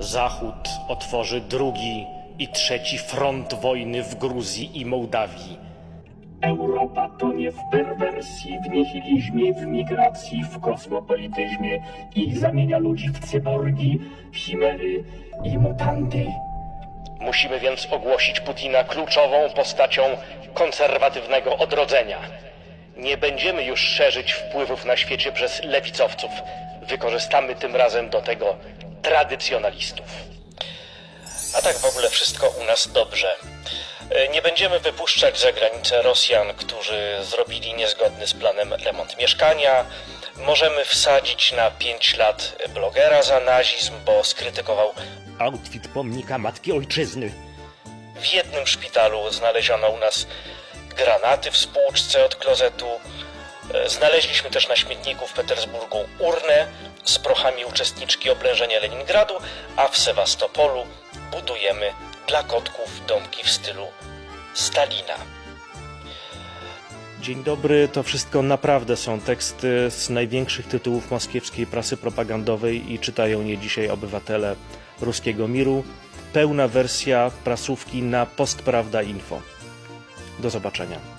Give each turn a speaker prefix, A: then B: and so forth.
A: Zachód otworzy drugi i trzeci front wojny w Gruzji i Mołdawii.
B: Europa tonie w perwersji, w nihilizmie, w migracji, w kosmopolityzmie i zamienia ludzi w cyborgi, chimery i mutanty.
A: Musimy więc ogłosić Putina kluczową postacią konserwatywnego odrodzenia. Nie będziemy już szerzyć wpływów na świecie przez lewicowców. Wykorzystamy tym razem do tego tradycjonalistów. A tak w ogóle wszystko u nas dobrze. E, Nie będziemy wypuszczać za granicę Rosjan, którzy zrobili niezgodny z planem remont mieszkania. Możemy wsadzić na 5 lat blogera za nazizm, bo skrytykował outfit pomnika Matki Ojczyzny. W jednym szpitalu znaleziono u nas granaty w spłuczce od klozetu. E, Znaleźliśmy też na śmietniku w Petersburgu urnę z prochami uczestniczki oblężenia Leningradu, a w Sewastopolu budujemy dla kotków domki w stylu Stalina. Dzień dobry, to wszystko naprawdę są teksty z największych tytułów moskiewskiej prasy propagandowej i czytają je dzisiaj obywatele ruskiego miru. Pełna wersja prasówki na postprawda info. Do zobaczenia.